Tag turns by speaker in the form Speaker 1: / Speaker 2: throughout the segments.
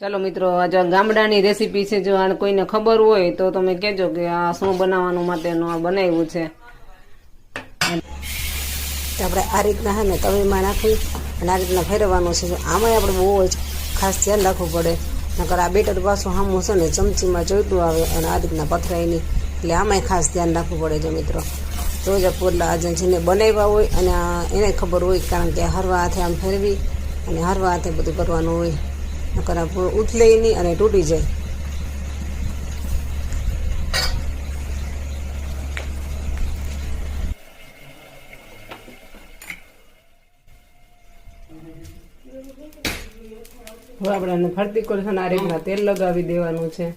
Speaker 1: ચાલો મિત્રો આ જો ગામડાની રેસીપી છે, જો આ કોઈને ખબર હોય તો તમે કહેજો કે આ શું બનાવવાનું માટેનું આ બનાવ્યું છે.
Speaker 2: આપણે આ રીતના હે ને તવીમાં નાખી અને આ રીતના ફેરવવાનું છે. આમાંય આપણે બહુ જ ખાસ ધ્યાન રાખવું પડે. નકર આ બેટર પાછું હામું છે ને ચમચીમાં જોઈતું આવે અને આ રીતના પથરાય નહીં એટલે આમાંય ખાસ ધ્યાન રાખવું પડે છે મિત્રો. તો જ આ પોટલા આજે જેને બનાવ્યા હોય અને એને ખબર હોય કારણ કે હરવા હાથે આમ ફેરવી અને હરવા હાથે બધું કરવાનું હોય. નકર આ પૂ- ઉથલે નહીં અને તૂટી જાય.
Speaker 1: આપણે ફરતી કરી છે આ રીતના તેલ લગાવી દેવાનું છે.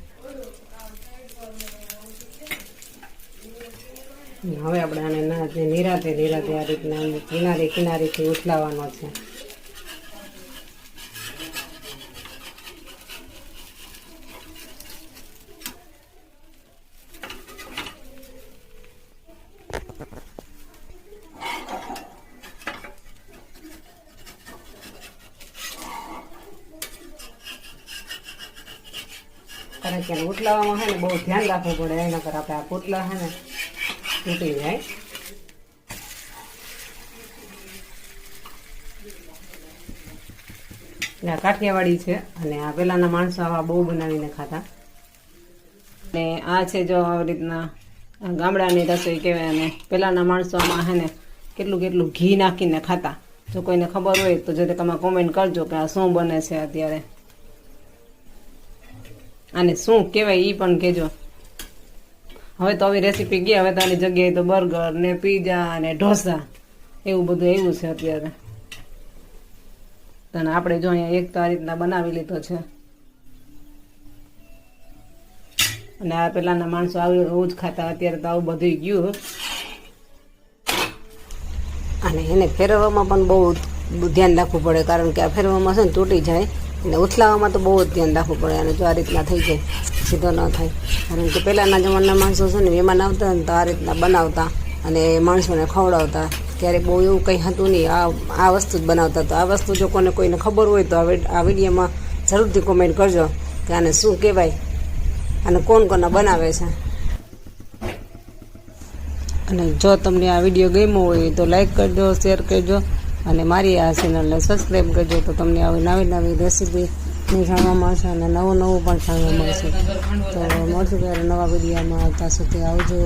Speaker 1: હવે આપણે આને નિરાતે નિરાતે આ રીતના કિનારે કિનારેથી ઉથલાવાનો છે. કારણ કે આને છે ને બહુ ધ્યાન રાખવું પડે, એના પર આપણે આ પોટલા છે ને તૂટી જાય. ને આ કાઠિયાવાડી છે અને આ પહેલાંના માણસો આવા બહુ બનાવીને ખાતા. ને આ છે જો આવી રીતના ગામડાની રસોઈ કહેવાય અને પહેલાંના માણસો આમાં છે ને કેટલું કેટલું ઘી નાખીને ખાતા. જો કોઈને ખબર હોય તો જો તમે કોમેન્ટ કરજો કે આ શું બને છે અત્યારે. અને શું કહેવાય એ પણ કહેજો. હવે તો આવી રેસીપી ગયા હવે તો આની જગ્યાએ તો બર્ગર ને પીઝા ને ઢોસા. એવું બધું એવું છે અત્યારે. તને આપણે જો અહીંયા એક તો આ રીતના બનાવી લીધો છે. અને આ પેલાના માણસો આવું એવું ખાતા, અત્યારે તો આવું બધું ગયું.
Speaker 2: અને એને ફેરવવામાં પણ બહુ ધ્યાન રાખવું પડે, કારણ કે આ ફેરવવામાં છે ને તૂટી જાય. અને ઉથલાવવામાં તો બહુ જ ધ્યાન રાખવું પડે અને જો આ રીતના થઈ જાય, સીધો ન થાય. કારણ કે પહેલાંના જમાના માણસો છે ને, મહેમાન આવતા ને તો આ રીતના બનાવતા અને માણસોને ખવડાવતા. ત્યારે બહુ એવું કંઈ હતું નહીં, આ આ વસ્તુ જ બનાવતા તો આ વસ્તુ જો કોને કોઈને ખબર હોય તો આ વિડીયોમાં જરૂરથી કોમેન્ટ કરજો કે આને શું કહેવાય અને કોણ કોના બનાવે છે. અને જો તમને આ વીડિયો ગમ્યો હોય તો લાઈક કરજો શેર કરજો. અને મારી આ ચેનલને સબસ્ક્રાઈબ કરજો તો તમને આવી નવી નવી રેસીપી જાણવા મળશે અને નવું નવું પણ જાણવા મળશે. તો મળશું ત્યારે નવા વિડીયામાં આવતા સુધી આવજો.